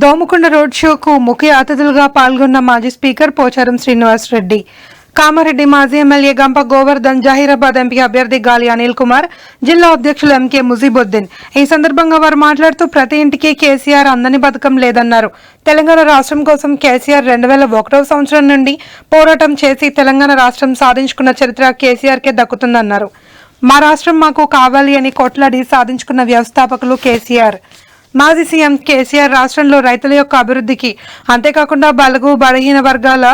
Domakonda road షోకు ముఖ్య అతిథులుగా పాల్గొన్న మాజీ స్పీకర్ పోచారం శ్రీనివాస్ రెడ్డి. కామారెడ్డి మాజీ ఎమ్మెల్యే గంప గోవర్ధన్ జహీరాబాద్ ఎంపీ అభ్యర్థి గాలి అనిల్ కుమార్ జిల్లా అధ్యక్షులు ఎంకే ముజీబుద్దీన్. ఈ సందర్భంగా వారు మాట్లాడుతూ ప్రతి ఇంటికి కేసీఆర్ అందని పథకం లేదన్నారు. తెలంగాణ రాష్ట్రం కోసం కేసీఆర్ రెండు వేల ఒకటవ సంవత్సరం నుండి పోరాటం చేసి తెలంగాణ రాష్ట్రం సాధించుకున్న చరిత్ర కేసీఆర్కే దక్కుతుందన్నారు. మా రాష్ట్రం మాకు కావాలి అని కొట్లాడి సాధించుకున్న వ్యవస్థాపకులు కేసీఆర్. మాజీ సీఎం కేసీఆర్ రాష్ట్రంలో రైతుల యొక్క అభివృద్ధికి అంతేకాకుండా బలుగు బలహీన వర్గాల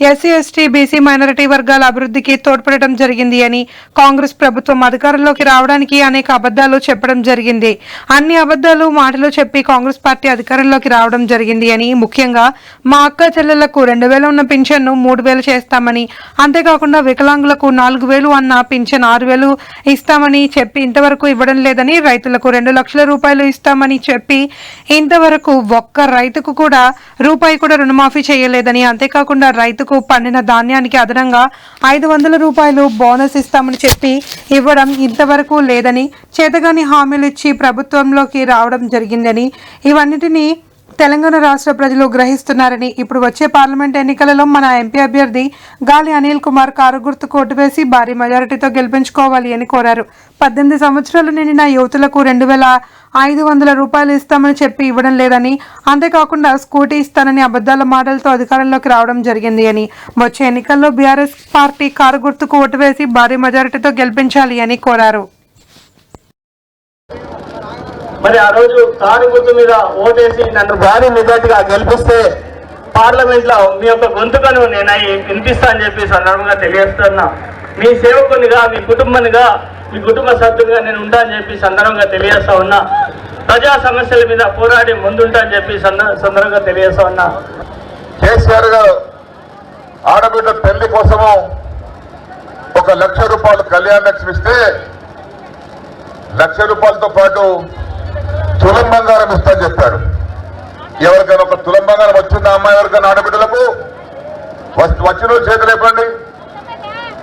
ఎస్సీ ఎస్టీ బీసీ మైనారిటీ వర్గాల అభివృద్ధికి తోడ్పడటం జరిగింది అని కాంగ్రెస్ ప్రభుత్వం అధికారంలోకి రావడానికి అనేక అబద్ధాలు చెప్పడం జరిగింది. అన్ని అబద్ధాలు మాటలు చెప్పి కాంగ్రెస్ పార్టీ అధికారంలోకి రావడం జరిగింది అని ముఖ్యంగా మా అక్క చెల్లెళ్ళకు రెండు వేలు ఉన్న పింఛన్ను మూడు వేలు చేస్తామని అంతేకాకుండా వికలాంగులకు నాలుగు వేలు అన్న పింఛన్ ఆరు వేలు ఇస్తామని చెప్పి ఇంతవరకు ఇవ్వడం లేదని రైతులకు రెండు లక్షల రూపాయలు ఇస్తామని చెప్పి చెప్పి ఇంతవరకు ఒక్క రైతుకు కూడా రూపాయి కూడా రుణమాఫీ చేయలేదని అంతేకాకుండా రైతుకు పండిన ధాన్యానికి అదనంగా ఐదు వందల రూపాయలు బోనస్ ఇస్తామని చెప్పి ఇవ్వడం ఇంతవరకు లేదని చేతగాని హామీలు ఇచ్చి ప్రభుత్వంలోకి రావడం జరిగిందని ఇవన్నిటినీ తెలంగాణ రాష్ట్ర ప్రజలు గ్రహిస్తున్నారని ఇప్పుడు వచ్చే పార్లమెంట్ ఎన్నికలలో మన ఎంపీ అభ్యర్థి గాలి అనిల్ కుమార్ కారు గుర్తుకు ఓటు వేసి భారీ మెజారిటీతో గెలిపించుకోవాలి అని కోరారు. పద్దెనిమిది సంవత్సరాలు నిండిన యువతులకు రెండు వేల ఐదు వందల రూపాయలు ఇస్తామని చెప్పి ఇవ్వడం లేదని అంతేకాకుండా స్కూటీ ఇస్తానని అబద్ధాల మాటలతో అధికారంలోకి రావడం జరిగింది అని వచ్చే ఎన్నికల్లో బీఆర్ఎస్ పార్టీ కారు గుర్తుకు ఓటు వేసి భారీ మెజారిటీతో గెలిపించాలి అని కోరారు. మరి ఆ రోజు కారు గుర్తు మీద ఓటేసి నన్ను భారీ మెజార్టీగా గెలిపిస్తే పార్లమెంట్లో మీ యొక్క గొంతుకను నేను అవి వినిపిస్తా అని చెప్పి సందర్భంగా తెలియజేస్తున్నా. మీ సేవకునిగా మీ కుటుంబానిగా మీ కుటుంబ సభ్యునిగా నేను ఉంటా అని చెప్పి సందర్భంగా తెలియజేస్తా ఉన్నా. ప్రజా సమస్యల మీద పోరాడి ముందుంటా అని చెప్పి సందర్భంగా తెలియజేస్తా ఉన్నా. కేసీఆర్ గారు ఆడబిడ్డ పెళ్ళి కోసము ఒక లక్ష రూపాయలు కళ్యాణ లక్ష్మి ఇస్తే లక్ష రూపాయలతో పాటు తులం బంగారం ఇస్తా చెప్పాడు. ఎవరికైనా ఒక తులం బంగారం వచ్చిందా అమ్మాయి ఎవరికైనా ఆడబిడ్డలకు? వచ్చిన చేతులు ఇవ్వండి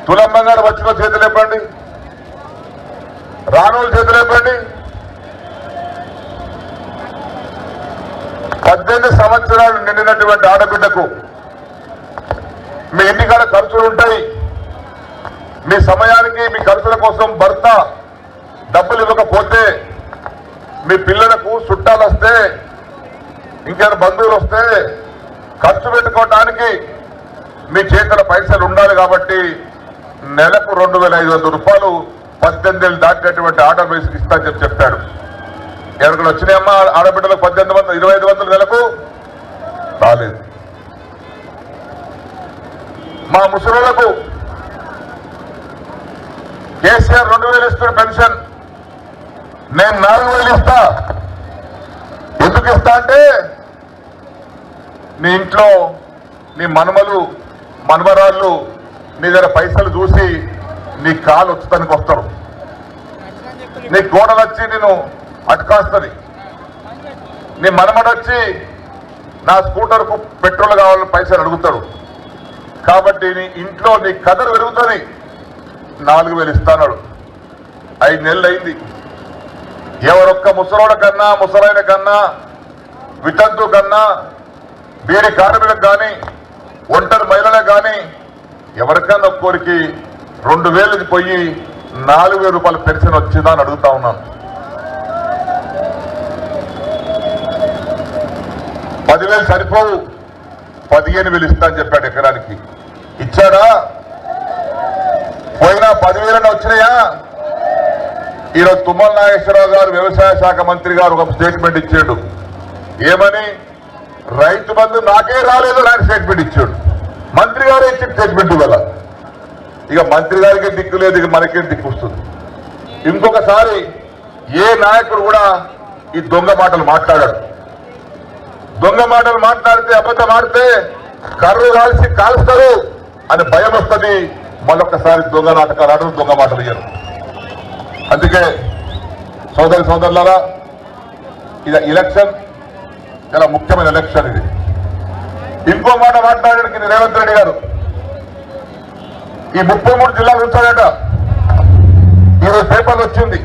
తులం బంగారం వచ్చిన చేతులు ఇవ్వండి రానోళ్ళు చేతులు ఇవ్వండి పద్దెనిమిది సంవత్సరాలు నిండినటువంటి ఆడబిడ్డకు మీ ఎన్నికల ఖర్చులు ఉంటాయి. మీ సమయానికి మీ ఖర్చుల కోసం భర్త డబ్బులు ఇవ్వకపోతే మీ పిల్లలకు చుట్టాలు వస్తే ఇంకేమైనా బంధువులు వస్తే ఖర్చు పెట్టుకోవటానికి మీ చేతుల పైసలు ఉండాలి కాబట్టి నెలకు రెండు వేల ఐదు వందల రూపాయలు పద్దెనిమిది ఏళ్ళు దాటినటువంటి ఆర్డర్ వేసి ఇస్తా చెప్పి చెప్పాడు. ఎవరికి వచ్చినాయమ్మా ఆడబిడ్డలకు పద్దెనిమిది వందలు ఇరవై ఐదు వందల నెలకు? రాలేదు. మా ముసలులకు కేసీఆర్ రెండు వేలు ఇస్తున్న పెన్షన్ నేను నాలుగు వేలు ఇస్తా. ఎందుకు ఇస్తా అంటే నీ ఇంట్లో నీ మనమలు మనవరాళ్ళు నీ దగ్గర పైసలు చూసి నీ కాలు వచ్చుతానికి వస్తారు. నీ గోడలు వచ్చి నేను అటుకాస్తుంది నీ మనమడు వచ్చి నా స్కూటర్కు పెట్రోల్ కావాలని పైసలు అడుగుతాడు. కాబట్టి నీ ఇంట్లో నీ కదరు పెరుగుతుంది. నాలుగు వేలు ఇస్తాడు ఐదు నెలలు అయింది. ఎవరొక్క ముసలోడ కన్నా ముసలైన కన్నా వితంతు కన్నా వీరి కార్మికులకు కానీ ఒంటరి మహిళలకు కానీ ఎవరికన్నా ఒక్కోరికి రెండు వేలకి పోయి నాలుగు వేల రూపాయల పెన్షన్ వచ్చిందా అని అడుగుతా ఉన్నాను. పదివేలు సరిపోవు పదిహేను వేలు ఇస్తా అని చెప్పాడు ఎకరానికి. ఇచ్చాడా? పోయినా పదివేలన్నా వచ్చినాయా? ఈరోజు తుమ్మల నాగేశ్వరరావు గారు వ్యవసాయ శాఖ మంత్రి గారు ఒక స్టేట్మెంట్ ఇచ్చాడు. ఏమని? రైతు బంధు నాకే రాలేదు అని ఆయన స్టేట్మెంట్ ఇచ్చాడు. మంత్రి గారే ఇచ్చిన స్టేట్మెంట్ కదా ఇక మంత్రి గారికి దిక్కు లేదు ఇక మనకేం దిక్కు వస్తుంది? ఇంకొకసారి ఏ నాయకుడు కూడా ఈ దొంగ మాటలు మాట్లాడాడు. దొంగ మాటలు మాట్లాడితే అబద్ధం ఆడితే కర్రు కాల్చి కాల్స్తారు అని భయం వస్తుంది. మళ్ళొక్కసారి దొంగ నాటకాలు ఆడరు దొంగ మాటలు ఇయ్యరు. అందుకే సోదరి సోదరులారా ఇది ఎలక్షన్ చాలా ముఖ్యమైన ఎలక్షన్ ఇది. ఇంకో మాట మాట్లాడడానికి రేవంత్ రెడ్డి గారు. ఈ ముప్పై మూడు జిల్లాలు ఉంటాడట ఈరోజు పేపర్లు వచ్చింది.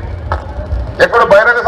ఎక్కడ బహిరంగ